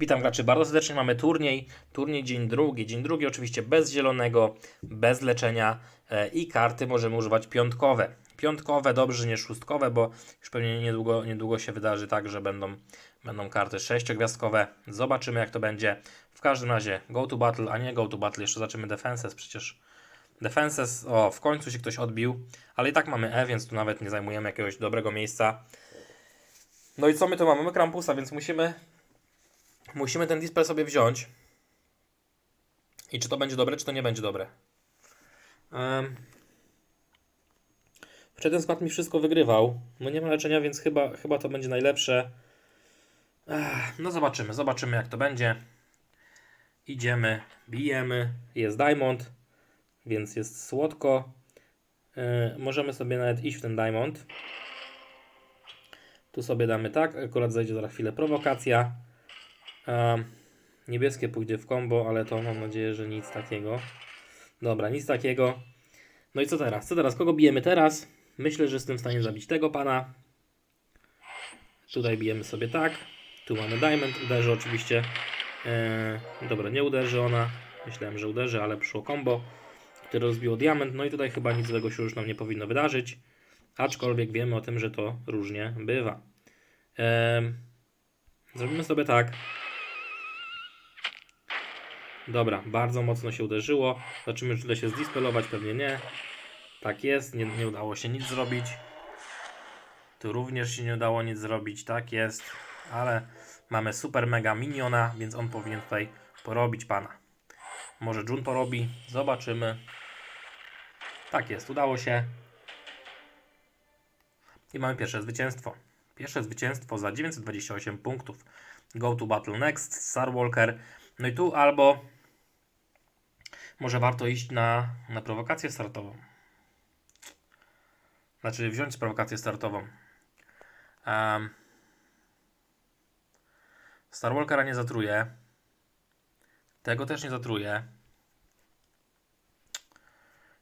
Witam graczy bardzo serdecznie. Mamy turniej. Turniej dzień drugi. Dzień drugi oczywiście bez zielonego, bez leczenia e, i karty możemy używać piątkowe. Piątkowe, dobrze, nie szóstkowe, bo już pewnie niedługo, niedługo się wydarzy tak, że będą, będą karty sześciogwiazdkowe. Zobaczymy jak to będzie. W każdym razie go to battle, a nie go to battle. Jeszcze zobaczymy defenses, przecież defenses, o w końcu się ktoś odbił, ale i tak mamy E, więc tu nawet nie zajmujemy jakiegoś dobrego miejsca. No i co my tu mamy? Mamy Krampusa, więc musimy Musimy ten dispel sobie wziąć. I czy to będzie dobre, czy to nie będzie dobre. Um, ten skład mi wszystko wygrywał. No nie ma leczenia, więc chyba, chyba to będzie najlepsze. Ech, no zobaczymy, zobaczymy jak to będzie. Idziemy, bijemy. Jest diamond, więc jest słodko. Yy, możemy sobie nawet iść w ten diamond. Tu sobie damy tak, akurat zejdzie za chwilę prowokacja. Um, niebieskie pójdzie w combo, ale to mam nadzieję, że nic takiego. Dobra, nic takiego. No i co teraz? Co teraz? Kogo bijemy teraz? Myślę, że jestem w stanie zabić tego pana. Tutaj bijemy sobie tak. Tu mamy diamond. Uderzy oczywiście. Eee, dobra, nie uderzy ona. Myślałem, że uderzy, ale przyszło combo, które rozbiło diament. No i tutaj chyba nic złego się już nam nie powinno wydarzyć. Aczkolwiek wiemy o tym, że to różnie bywa. Eee, zrobimy sobie tak. Dobra, bardzo mocno się uderzyło. Zobaczymy, czy uda się zdispelować, pewnie nie. Tak jest, nie, nie udało się nic zrobić. Tu również się nie udało nic zrobić, tak jest. Ale mamy super mega miniona, więc on powinien tutaj porobić pana. Może Jun porobi, zobaczymy. Tak jest, udało się. I mamy pierwsze zwycięstwo. Pierwsze zwycięstwo za 928 punktów. Go to battle next, Starwalker. No i tu albo może warto iść na, na prowokację startową. Znaczy wziąć prowokację startową. Um, Starwalkera nie zatruje. Tego też nie zatruje.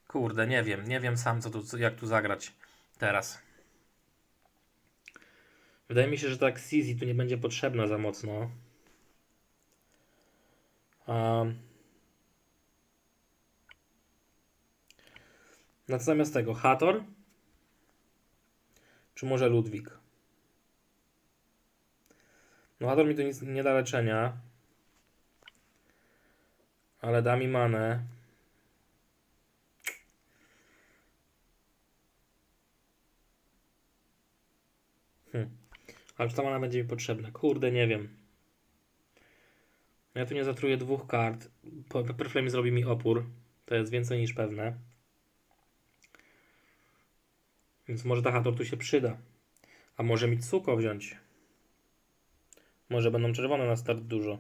Kurde, nie wiem. Nie wiem sam, co tu, jak tu zagrać teraz. Wydaje mi się, że tak Sizi tu nie będzie potrzebna za mocno. Um, no zamiast tego Hator czy może Ludwik? No Hator mi tu nic nie da leczenia. Ale da mi manę. Hm. Ale czy ta mana będzie mi potrzebna? Kurde, nie wiem. Ja tu nie zatruję dwóch kart. Pepperflame zrobi mi opór. To jest więcej niż pewne. Więc może ta Hator tu się przyda. A może mi Tsuko wziąć. Może będą czerwone na start dużo.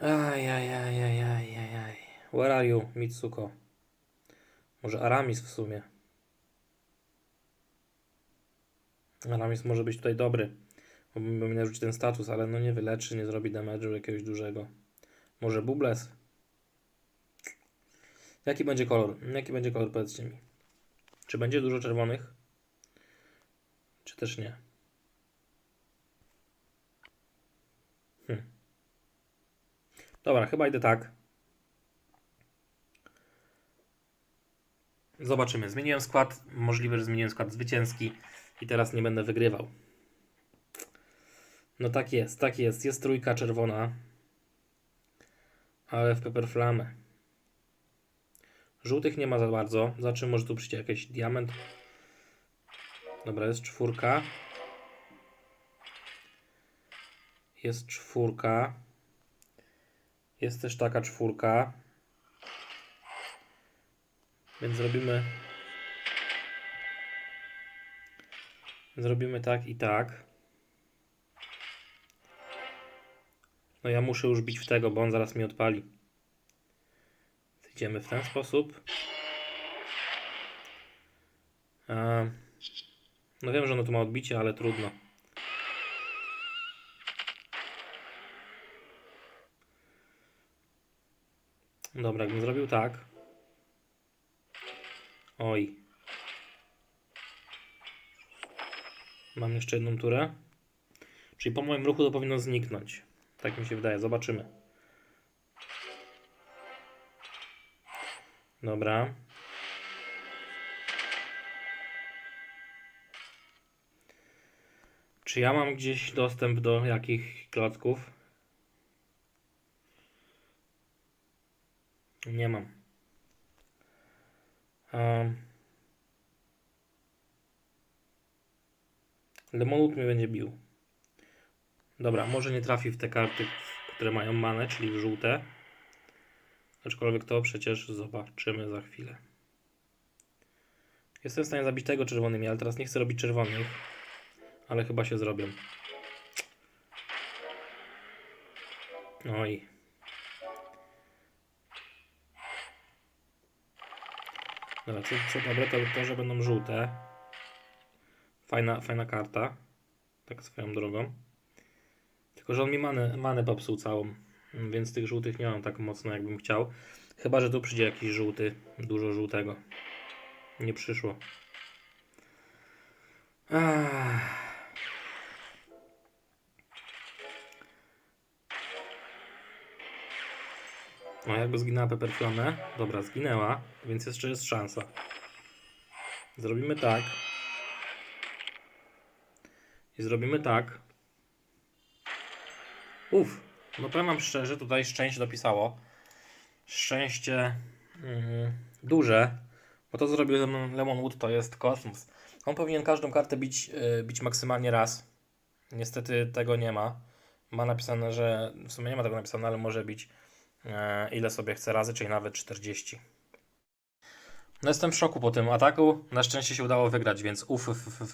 Ajajajajajajaj. Where are you, Mitsuko? Może Aramis w sumie. Aramis może być tutaj dobry. Bo bym miał rzucić ten status, ale no nie wyleczy, nie zrobi damage'u jakiegoś dużego. Może Bubles? Jaki będzie kolor? Jaki będzie kolor, powiedzcie mi. Czy będzie dużo czerwonych? Czy też nie? Hm. Dobra, chyba idę tak. Zobaczymy. Zmieniłem skład. Możliwe, że zmieniłem skład zwycięski i teraz nie będę wygrywał. No tak jest, tak jest. Jest trójka czerwona. Ale w Pepperflame. Żółtych nie ma za bardzo. Zobaczymy, może tu przyjdzie jakiś diament. Dobra, jest czwórka. Jest czwórka. Jest też taka czwórka. Więc zrobimy... Zrobimy tak i tak. No ja muszę już bić w tego, bo on zaraz mi odpali. Idziemy w ten sposób. A, no wiem, że ono tu ma odbicie, ale trudno. Dobra, jakbym zrobił tak. Oj. Mam jeszcze jedną turę. Czyli po moim ruchu to powinno zniknąć. Tak mi się wydaje. Zobaczymy. Dobra. Czy ja mam gdzieś dostęp do jakich klocków? Nie mam. Um. Lemonut mnie będzie bił. Dobra, może nie trafi w te karty, które mają manę, czyli w żółte. Aczkolwiek to przecież zobaczymy za chwilę. Jestem w stanie zabić tego czerwonymi, ale teraz nie chcę robić czerwonych. Ale chyba się zrobią. Oj. Dobra, co, co dobre, to to, że będą żółte. Fajna, fajna karta. Tak swoją drogą. Tylko, że on mi manę, manę popsuł całą. Więc tych żółtych nie mam tak mocno, jakbym chciał. Chyba, że tu przyjdzie jakiś żółty. Dużo żółtego. Nie przyszło. Ach. No jakby zginęła Pepperflame. Dobra, zginęła, więc jeszcze jest szansa. Zrobimy tak. I zrobimy tak. Uf, no powiem wam szczerze, tutaj szczęście dopisało. Szczęście mm, duże, bo to zrobił ze mną Lemonwood to jest kosmos. On powinien każdą kartę bić, yy, bić maksymalnie raz. Niestety tego nie ma. Ma napisane, że w sumie nie ma tego napisane, ale może bić e, ile sobie chce razy, czyli nawet 40. No jestem w szoku po tym ataku. Na szczęście się udało wygrać, więc uf, uf, uf, uf.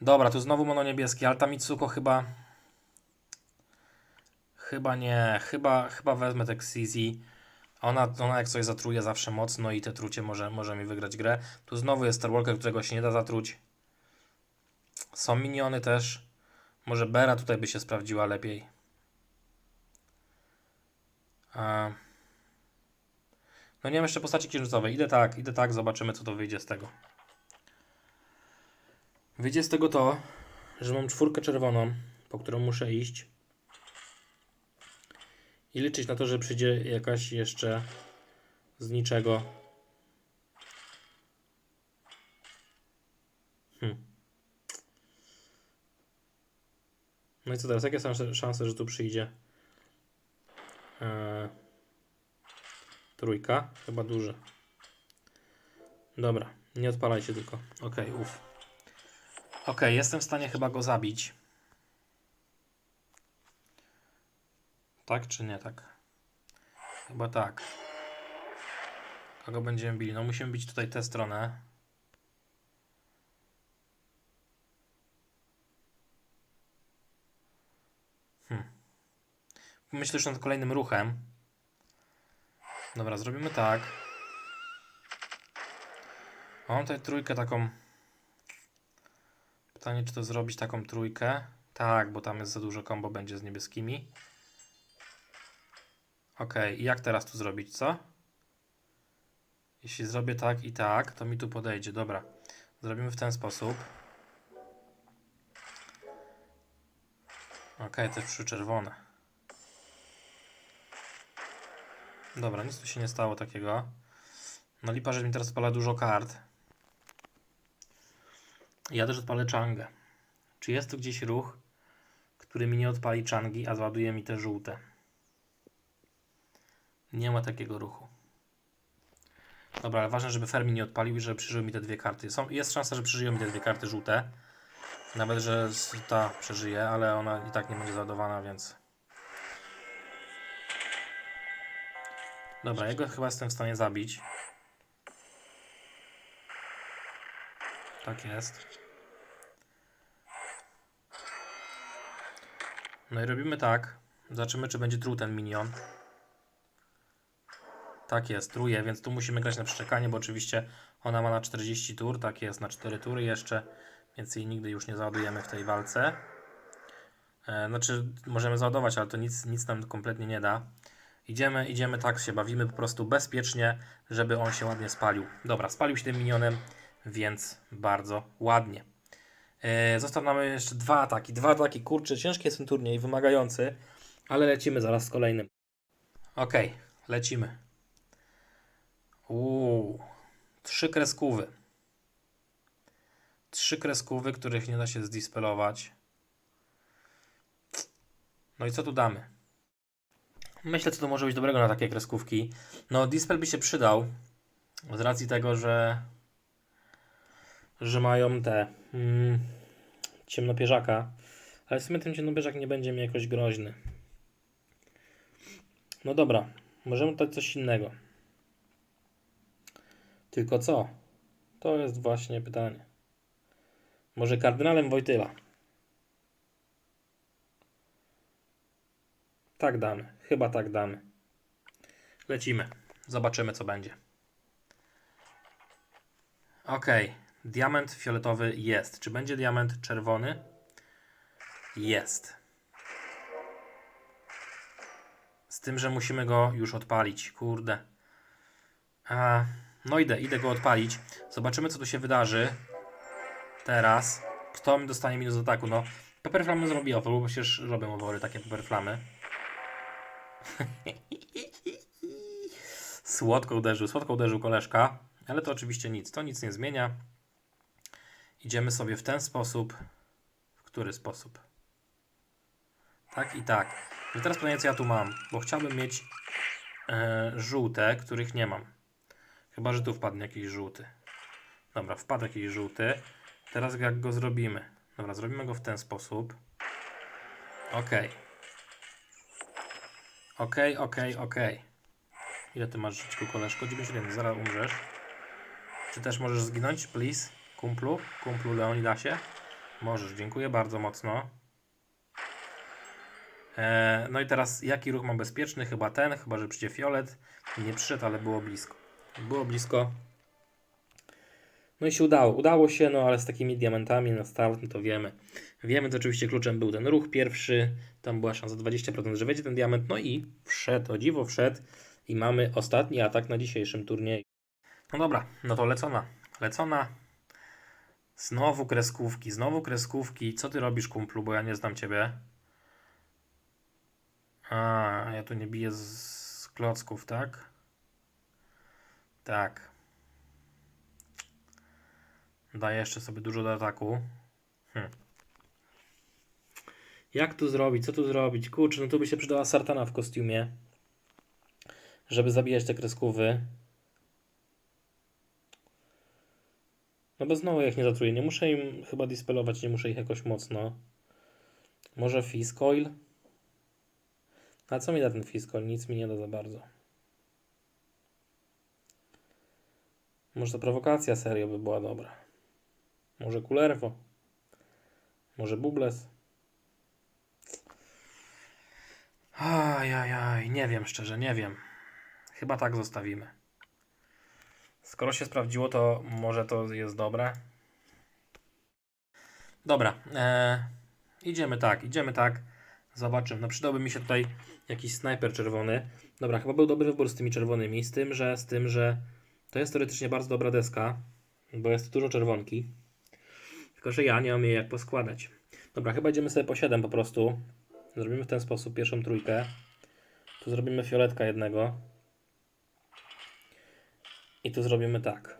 Dobra, tu znowu mono niebieski, ale ta Mitsuko chyba... Chyba nie, chyba, chyba wezmę CZ. Ona, ona jak coś zatruje zawsze mocno i te trucie może, może mi wygrać grę. Tu znowu jest Star Walker, którego się nie da zatruć. Są miniony też. Może Bera tutaj by się sprawdziła lepiej. A... No nie mam jeszcze postaci księżycowej. Idę tak, idę tak, zobaczymy co to wyjdzie z tego. Wyjdzie z tego to, że mam czwórkę czerwoną, po którą muszę iść. I liczyć na to, że przyjdzie jakaś jeszcze z niczego. Hmm. No i co teraz? Jakie są szanse- że tu przyjdzie? Eee, trójka, chyba duże. Dobra, nie odpalaj się tylko. Ok, uff. Ok, jestem w stanie chyba go zabić. Tak czy nie tak? Chyba tak. Kogo będziemy bili? No musimy bić tutaj tę stronę. Myślę już nad kolejnym ruchem. Dobra, zrobimy tak. Mam tutaj trójkę taką. Pytanie, czy to zrobić taką trójkę? Tak, bo tam jest za dużo combo będzie z niebieskimi. Ok, i jak teraz tu zrobić, co? Jeśli zrobię tak i tak, to mi tu podejdzie. Dobra, zrobimy w ten sposób. Ok, też przy czerwone. Dobra, nic tu się nie stało takiego. No lipa, że mi teraz odpala dużo kart. Ja też odpalę Changę. Czy jest tu gdzieś ruch, który mi nie odpali Changi, a zładuje mi te żółte? Nie ma takiego ruchu. Dobra, ale ważne, żeby Fermi nie odpalił i żeby przeżyły mi te dwie karty. Są, jest szansa, że przeżyją mi te dwie karty żółte. Nawet, że ta przeżyje, ale ona i tak nie będzie załadowana, więc... Dobra, jego chyba jestem w stanie zabić. Tak jest. No i robimy tak. Zobaczymy, czy będzie truł ten minion. Tak jest, truje, więc tu musimy grać na przeczekanie, bo oczywiście ona ma na 40 tur, tak jest, na 4 tury jeszcze, więc jej nigdy już nie załadujemy w tej walce. E, znaczy, możemy załadować, ale to nic, nic nam kompletnie nie da. Idziemy, idziemy tak, się bawimy po prostu bezpiecznie, żeby on się ładnie spalił. Dobra, spalił się tym minionem, więc bardzo ładnie. E, został nam jeszcze dwa ataki. Dwa ataki, kurczę, ciężki jest ten turniej, wymagający, ale lecimy zaraz z kolejnym. Okej, lecimy. Uuu, trzy kreskówy. Trzy kreskówy, których nie da się zdispelować. No i co tu damy? Myślę, co to może być dobrego na takie kreskówki. No, dispel by się przydał. Z racji tego, że. że mają te. Mm, ciemnopieżaka. Ale w sumie ten ciemnopieżak nie będzie mi jakoś groźny. No dobra, możemy dać coś innego. Tylko co? To jest właśnie pytanie. Może kardynałem Wojtyła? Tak damy. Chyba tak damy. Lecimy. Zobaczymy, co będzie. Ok. Diament fioletowy jest. Czy będzie diament czerwony? Jest. Z tym, że musimy go już odpalić. Kurde. A, no idę, idę go odpalić. Zobaczymy, co tu się wydarzy. Teraz. Kto mi dostanie minus ataku? No, Pepperflamy zrobi owol, bo przecież robią owory takie Pepperflamy. Słodko uderzył, słodko uderzył koleżka, ale to oczywiście nic, to nic nie zmienia. Idziemy sobie w ten sposób. W który sposób? Tak i tak. I teraz pytanie, co ja tu mam, bo chciałbym mieć e, żółte, których nie mam. Chyba, że tu wpadnie jakiś żółty. Dobra, wpadł jakiś żółty. Teraz jak go zrobimy? Dobra, zrobimy go w ten sposób. Ok. Ok, ok, ok. Ile ty masz żyćku, koleżko? 91, zaraz umrzesz. Czy też możesz zginąć, please? Kumplu? Kumplu Leonidasie? Możesz, dziękuję bardzo mocno. E, no i teraz jaki ruch mam bezpieczny? Chyba ten, chyba że przyjdzie fiolet. Nie przyszedł, ale było blisko. Było blisko. No i się udało. Udało się, no ale z takimi diamentami na start, no to wiemy. Wiemy, to oczywiście kluczem był ten ruch pierwszy. Tam była szansa 20%, że wejdzie ten diament. No i wszedł, o dziwo wszedł. I mamy ostatni atak na dzisiejszym turnieju. No dobra, no to lecona. Lecona. Znowu kreskówki, znowu kreskówki. Co ty robisz, kumplu, bo ja nie znam ciebie. A, ja tu nie biję z, klocków, tak? Tak. Daję jeszcze sobie dużo do ataku. Hm. Jak tu zrobić? Co tu zrobić? Kurczę, no tu by się przydała Sartana w kostiumie. Żeby zabijać te kreskówy. No bo znowu jak nie zatruję. Nie muszę im chyba dispelować, nie muszę ich jakoś mocno. Może Fiskoil? A co mi da ten Fiskoil? Nic mi nie da za bardzo. Może ta prowokacja serio by była dobra. Może Kulerwo. Może Bubles. Ajajaj, nie wiem szczerze, nie wiem. Chyba tak zostawimy. Skoro się sprawdziło, to może to jest dobre. Dobra, e, idziemy tak, idziemy tak. Zobaczymy. No przydałby mi się tutaj jakiś snajper czerwony. Dobra, chyba był dobry wybór z tymi czerwonymi. Z tym, że z tym, że to jest teoretycznie bardzo dobra deska, bo jest dużo czerwonki. Tylko, że ja nie mam jej jak poskładać. Dobra, chyba idziemy sobie po 7 po prostu. Zrobimy w ten sposób pierwszą trójkę. Tu zrobimy fioletka jednego. I tu zrobimy tak.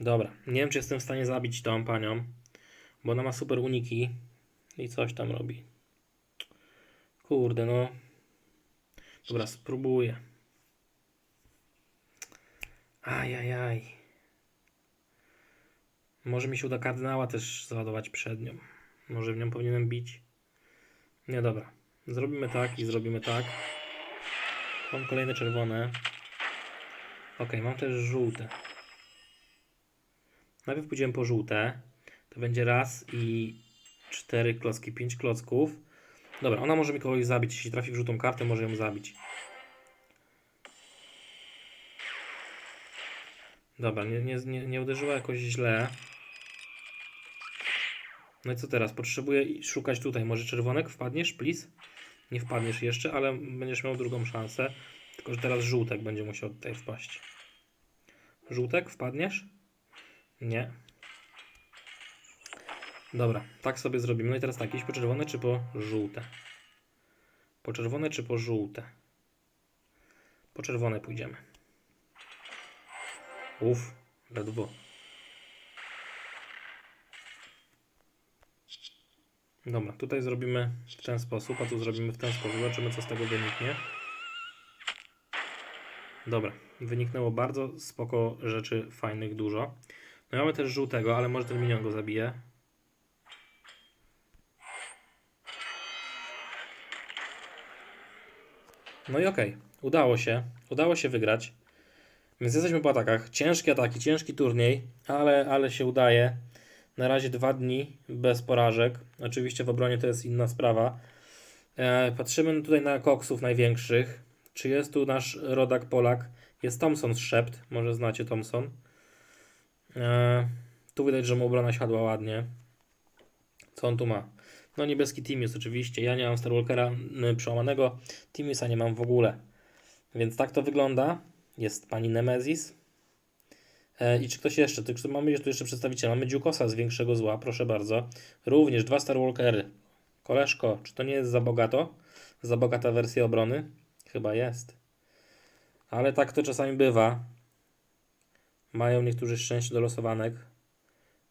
Dobra, nie wiem czy jestem w stanie zabić tą panią, bo ona ma super uniki i coś tam robi. Kurde, no. Dobra, spróbuję. Ajajaj. Może mi się uda kardynała też załadować przed nią. Może w nią powinienem bić. Nie, dobra. Zrobimy tak i zrobimy tak. Mam kolejne czerwone. Ok, mam też żółte. Najpierw pójdziemy po żółte. To będzie raz i cztery klocki, pięć klocków. Dobra, ona może mi kogoś zabić. Jeśli trafi w żółtą kartę, może ją zabić. Dobra, nie, nie, nie, uderzyła jakoś źle. No i co teraz? Potrzebuję szukać tutaj. Może czerwonek wpadniesz, please? Nie wpadniesz jeszcze, ale będziesz miał drugą szansę. Tylko, że teraz żółtek będzie musiał tutaj wpaść. Żółtek, wpadniesz? Nie. Dobra, tak sobie zrobimy. No i teraz tak, iść po czerwone czy po żółte? Po czerwone czy po żółte? Po czerwone pójdziemy. Uff, ledwo. Dobra, tutaj zrobimy w ten sposób, a tu zrobimy w ten sposób. Zobaczymy, co z tego wyniknie. Dobra, wyniknęło bardzo spoko rzeczy fajnych dużo. No mamy też żółtego, ale może ten minion go zabije. No i okej, udało się. Udało się wygrać. Więc jesteśmy po atakach. Ciężkie ataki, ciężki turniej, ale, ale się udaje. Na razie dwa dni bez porażek. Oczywiście w obronie to jest inna sprawa. E, patrzymy tutaj na koksów największych. Czy jest tu nasz rodak Polak? Jest Thompson Szept. Może znacie Thompson. E, tu widać, że mu obrona siadła ładnie. Co on tu ma? No niebieski Timius oczywiście. Ja nie mam Starwalkera przełamanego. Timiusa nie mam w ogóle. Więc tak to wygląda. Jest pani Nemezis. E, I czy ktoś jeszcze? Czy mamy tu jeszcze przedstawiciela? Mamy Dziukosa z większego zła, proszę bardzo. Również dwa Starwalkery. Koleżko, czy to nie jest za bogato? Za bogata wersja obrony? Chyba jest. Ale tak to czasami bywa. Mają niektórzy szczęście do losowanek.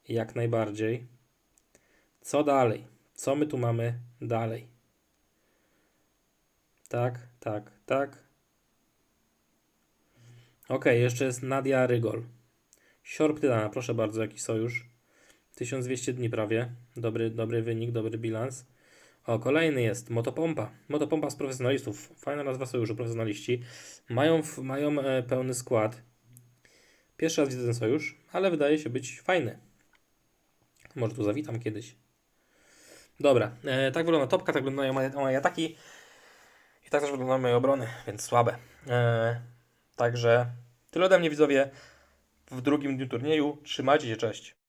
Jak najbardziej. Co dalej? Co my tu mamy dalej? Tak, tak, tak. Ok, jeszcze jest Nadia Rygol. Siorb Tydana, proszę bardzo, jakiś sojusz. 1200 dni prawie. Dobry, dobry wynik, dobry bilans. O, kolejny jest Motopompa. Motopompa z profesjonalistów. Fajna nazwa sojuszu, profesjonaliści. Mają, mają e, pełny skład. Pierwszy raz widzę ten sojusz, ale wydaje się być fajny. Może tu zawitam kiedyś. Dobra, e, tak wygląda topka, tak wyglądają moje, moje ataki. I tak też wyglądają moje obrony, więc słabe. E, także tyle ode mnie widzowie w drugim dniu turnieju. Trzymajcie się, cześć.